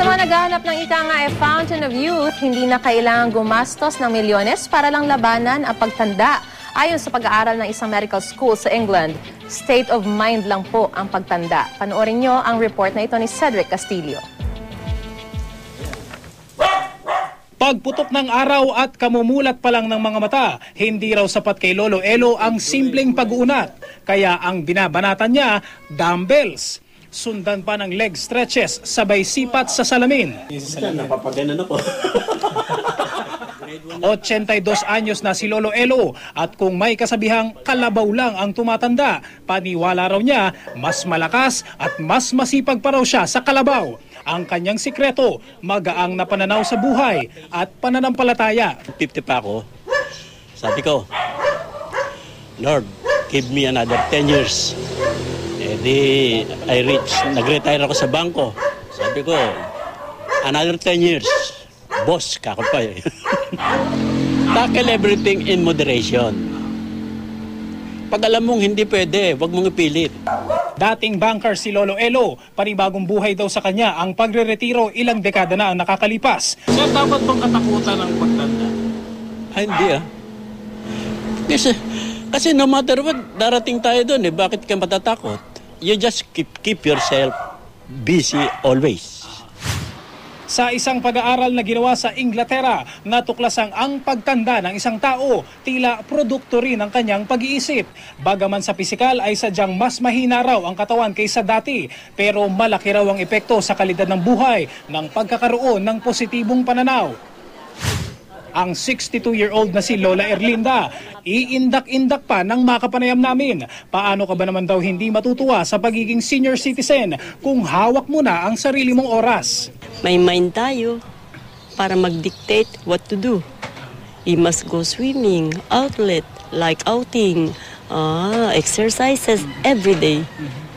Sa mga naghahanap ng ika nga e Fountain of Youth, hindi na kailangang gumastos ng milyones para lang labanan ang pagtanda. Ayon sa pag-aaral ng isang medical school sa England, state of mind lang po ang pagtanda. Panoorin nyo ang report na ito ni Cedric Castillo. Pagputok ng araw at kamumulat pa lang ng mga mata, hindi raw sapat kay Lolo Elo ang simpleng pag-uunat. Kaya ang binabanatan niya, dumbbells. Sundan pa ng leg stretches, sabay sipat sa salamin. Napapaganan ako. 82 anyos na si Lolo Elo at kung may kasabihang kalabaw lang ang tumatanda, paniwala raw niya mas malakas at mas masipag pa raw siya sa kalabaw. Ang kanyang sikreto, magaang na pananaw sa buhay at pananampalataya. 50 pa ako. Sabi ko, Lord, give me another 10 years. Eh di, I reach, nag-retire ako sa bangko. Sabi ko, another 10 years. Boss, kako pa eh. Tackle everything in moderation. Pag alam mong hindi pwede, wag mong ipilit. Dating banker si Lolo Elo, panibagong buhay daw sa kanya ang pagre-retiro ilang dekada na ang nakakalipas. Sir, dapat bang katakutan ng pagtanda? Ay, hindi ah. Kasi, kasi no matter what, darating tayo doon eh. Bakit ka matatakot? You just keep, keep yourself busy always. Sa isang pag-aaral na ginawa sa Inglaterra, natuklasang ang pagtanda ng isang tao tila produkto rin ng kanyang pag-iisip. Bagaman sa pisikal ay sadyang mas mahina raw ang katawan kaysa dati, pero malaki raw ang epekto sa kalidad ng buhay ng pagkakaroon ng positibong pananaw. Ang 62-year-old na si Lola Erlinda, iindak-indak pa ng makapanayam namin. Paano ka ba naman daw hindi matutuwa sa pagiging senior citizen kung hawak mo na ang sarili mong oras? may mind tayo para mag-dictate what to do. We must go swimming, outlet, like outing, ah, exercises every day.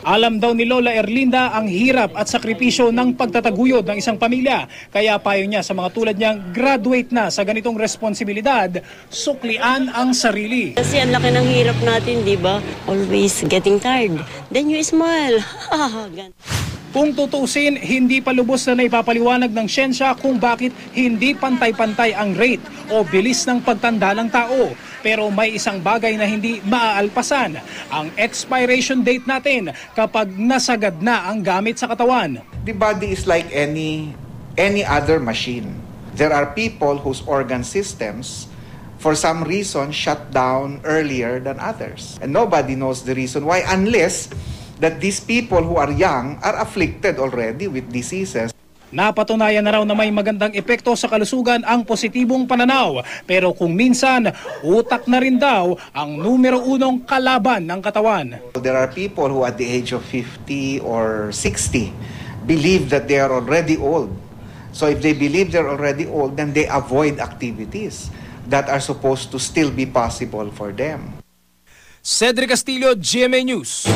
Alam daw ni Lola Erlinda ang hirap at sakripisyo ng pagtataguyod ng isang pamilya. Kaya payo niya sa mga tulad niyang graduate na sa ganitong responsibilidad, suklian ang sarili. Kasi ang laki ng hirap natin, di ba? Always getting tired. Then you smile. Kung tutusin, hindi pa lubos na naipapaliwanag ng siyensya kung bakit hindi pantay-pantay ang rate o bilis ng pagtanda ng tao. Pero may isang bagay na hindi maaalpasan, ang expiration date natin kapag nasagad na ang gamit sa katawan. the body is like any any other machine. There are people whose organ systems for some reason shut down earlier than others. And nobody knows the reason why unless that these people who are young are afflicted already with diseases. Napatunayan na raw na may magandang epekto sa kalusugan ang positibong pananaw. Pero kung minsan, utak na rin daw ang numero unong kalaban ng katawan. There are people who at the age of 50 or 60 believe that they are already old. So if they believe they're already old, then they avoid activities that are supposed to still be possible for them. Cedric Castillo, GMA News.